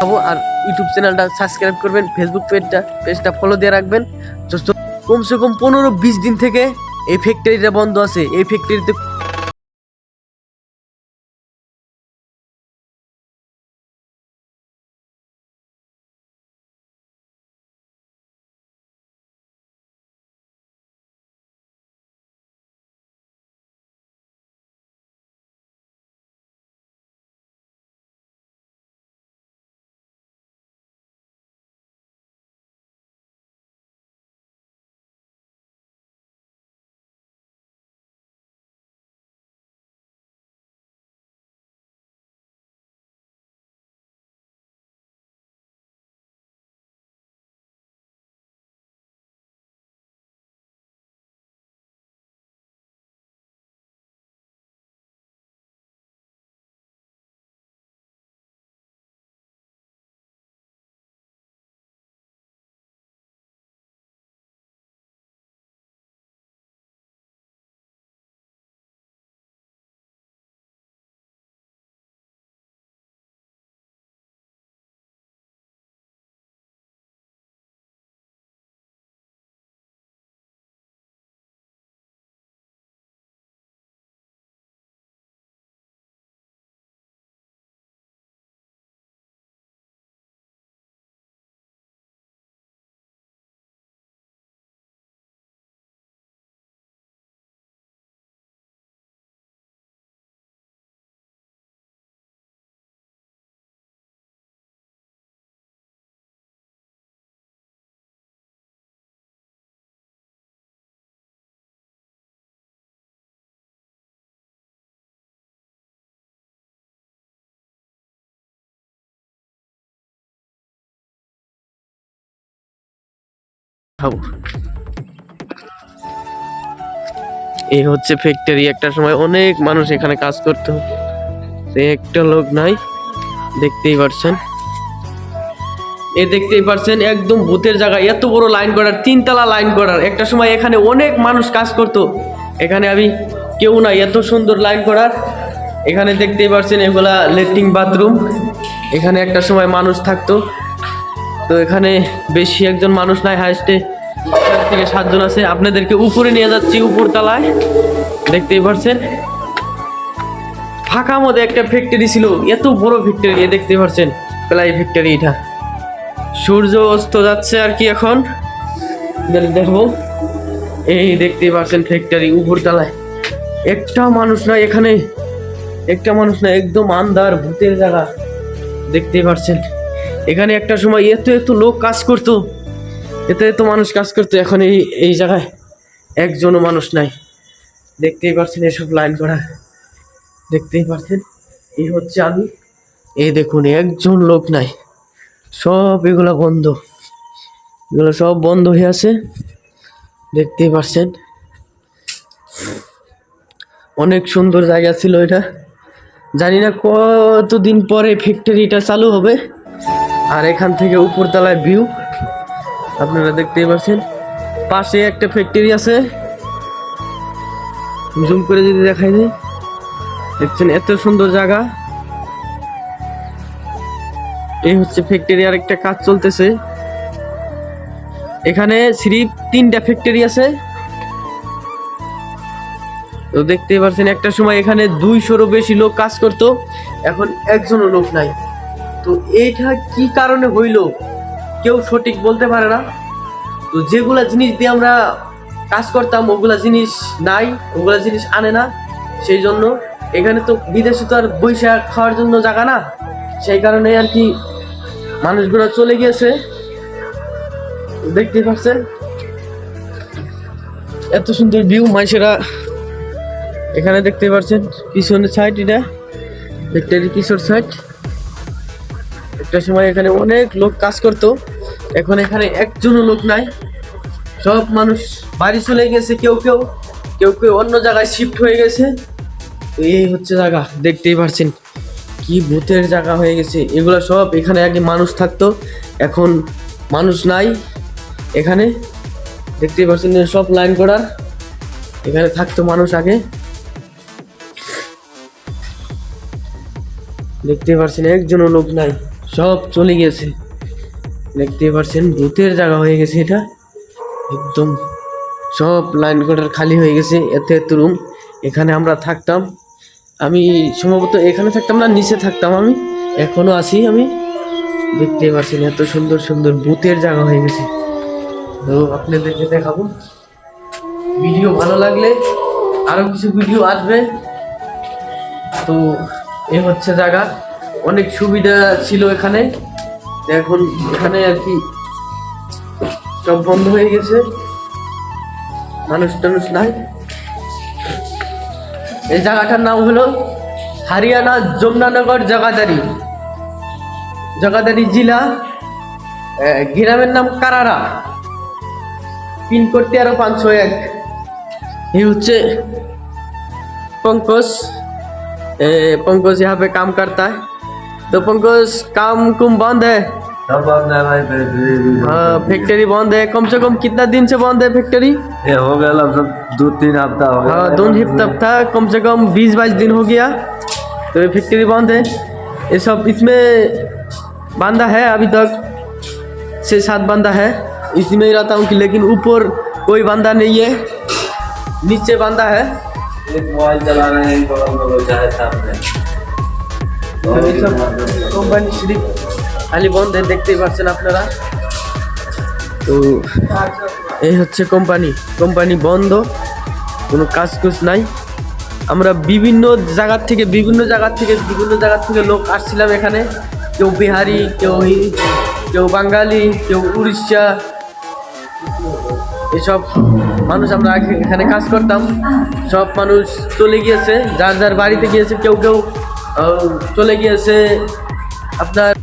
যাব আর ইউটিউব চ্যানেলটা সাবস্ক্রাইব করবেন ফেসবুক পেজটা পেজটা ফলো দিয়ে রাখবেন। কমসে কম পনেরো বিশ দিন থেকে এই ফ্যাক্টরিটা বন্ধ আছে। এই ফ্যাক্টরিতে এই হচ্ছে ফ্যাক্টরি একটা সময় অনেক মানুষ এখানে কাজ করতো। একটা লোক নাই, দেখতেই পারছেন। এ দেখতেই পারছেন, একদম ভূতের জায়গায়, এত বড় লাইন করার তিনতলা লাইন করার একটা সময় এখানে অনেক মানুষ কাজ করতো। এখানে আমি কেউ নাই, এত সুন্দর লাইন করার এখানে দেখতেই পারছেন, এগুলা লেট্রিন বাথরুম। এখানে একটা সময় মানুষ থাকতো। তো এখানে বেশি একজন মানুষ নাই হাইস্টে। থেকে সাতজন আছে, আপনাদেরকে উপরে নিয়ে যাচ্ছি উপর তলায় দেখতেই পারছেন? ফাঁকা মধ্যে একটা ফ্যাক্টরি ছিল, এত বড় ফ্যাক্টরি এ দেখতে পারছেন? প্লাই ফ্যাক্টরি এটা। সূর্য অস্ত যাচ্ছে আর কি এখন। দেখ- দেখব। এই দেখতেই পারছেন ফ্যাক্টরি উপর তলায় একটা মানুষ না এখানে। একটা মানুষ না একদম আন্ধার, ভূতের জায়গা। দেখতেই পারছেন। এখানে একটা সময় এত এত লোক কাজ করতো। এত তো মানুষ কাজ করতো, এখন এই এই জায়গায় একজনও মানুষ নাই। দেখতেই পারছেন এসব লাইন করা। দেখতেই পারছেন? এই হচ্ছে আমি এই দেখুন, একজন লোক নাই। সব এগুলো বন্ধ। এগুলো সব বন্ধ হয়ে আছে। দেখতেই পারছেন? অনেক সুন্দর জায়গা ছিল এটা। জানি না কতদিন পরে ফ্যাক্টরিটা চালু হবে। আর এখান থেকে উপরতলায় ভিউ আপনারা দেখতেই পাচ্ছেন, পাশে একটা ফ্যাক্টরি আছে। জুম করে যদি দেখাই দিই, দেখছেন এত সুন্দর জায়গা। এই হচ্ছে ফ্যাক্টরি আর একটা কাজ চলতেছে। এখানে সিরিপ তিনটা ফ্যাক্টরি আছে। তো দেখতেই পাচ্ছেন, একটা সময় এখানে দুইশোরও বেশি লোক কাজ করতো, এখন একজনও লোক নাই। তো এইটা কি কারণে হইল? কেউ সঠিক বলতে পারে না। তো যেগুলা জিনিস দিয়ে আমরা কাজ করতাম, ওগুলা জিনিস নাই, ওগুলা জিনিস আনে না। সেই জন্য এখানে তো বিদেশে তো আর বৈশাখ খাওয়ার জন্য জায়গা না। সেই কারণে আর কি মানুষগুলো চলে গিয়েছে। দেখতে পাচ্ছেন এত সুন্দর ভিউ মাইসেরা এখানে দেখতে পাচ্ছেন পিছনের সাইড এটা ফ্যাক্টরি পিছর সাইড একটা সময় এখানে অনেক লোক কাজ করতো। এখন এখানে একজনও লোক নাই। সব মানুষ বাড়ি চলে গেছে, কেউ কেউ কেউ কেউ অন্য জায়গায় শিফট হয়ে গেছে। এই হচ্ছে জায়গা, দেখতেই পারছেন কি ভূতের জায়গা হয়ে গেছে। এগুলো সব এখানে আগে মানুষ থাকতো, এখন মানুষ নাই এখানে। দেখতেই পারছেন সব লাইন করার এখানে থাকতো মানুষ আগে। দেখতেই পারছেন একজনও লোক নাই। সব চলে গেছে। দেখতে পাচ্ছেন, ভূতের জায়গা হয়ে গেছে এটা। একদম সব লাইন কোয়ার্টার খালি হয়ে গেছে, এত এত রুম এখানে আমরা থাকতাম। আমি সম্ভবত এখানে থাকতাম না, নিচে থাকতাম আমি। এখনও আছি আমি। দেখতে পাচ্ছেন, এত সুন্দর সুন্দর ভূতের জায়গা হয়ে গেছে। তো আপনাদেরকে দেখাবো। ভিডিও ভালো লাগলে আরও কিছু ভিডিও আসবে। তো এ হচ্ছে জায়গা। অনেক সুবিধা ছিল এখানে তো এখন এখানে আর কি সব বন্ধ হয়ে গেছে মানুষ টানুষ নাই এই জায়গাটার নাম হলো হরিয়ানা যমুনানগর জগাদারি জগাদারি জেলা আহ, গ্রামের নাম কারারা পিনকোড তেরো পাঁচশো এক ये হচ্ছে पंकज ए, पंकज यहाँ पे काम करता है तो पंकज काम कुम बंद है सब बंद है भाई फैक्ट्री हाँ फैक्ट्री बंद है कम से कम कितना दिन से बंद है फैक्ट्री ये हो गया लगभग दो तीन हफ्ता हो गया हाँ दो हफ्ता था कम से कम बीस बाईस दिन हो गया तो ये फैक्ट्री बंद है ये सब इसमें बांधा है अभी तक छः सात बांधा है इसी में ही रहता हूँ कि लेकिन ऊपर कोई बांधा नहीं है नीचे बांधा है एक मोबाइल चला रहे हैं बगल में बैठा है सामने এই সব কোম্পানি সিরিপ খালি বন্ধ দেখতেই পাচ্ছেন আপনারা। তো এই হচ্ছে কোম্পানি কোম্পানি বন্ধ, কোনো কাজ কুজ নাই। আমরা বিভিন্ন জায়গার থেকে, বিভিন্ন জায়গার থেকে, বিভিন্ন জায়গার থেকে লোক আসছিলাম এখানে। কেউ বিহারি, কেউ কেউ বাঙালি, কেউ উড়িষ্যা। এসব মানুষ আমরা এখানে কাজ করতাম। সব মানুষ চলে গিয়েছে, যার যার বাড়িতে গিয়েছে, কেউ কেউ আহ, চলে গিয়েছে আপনার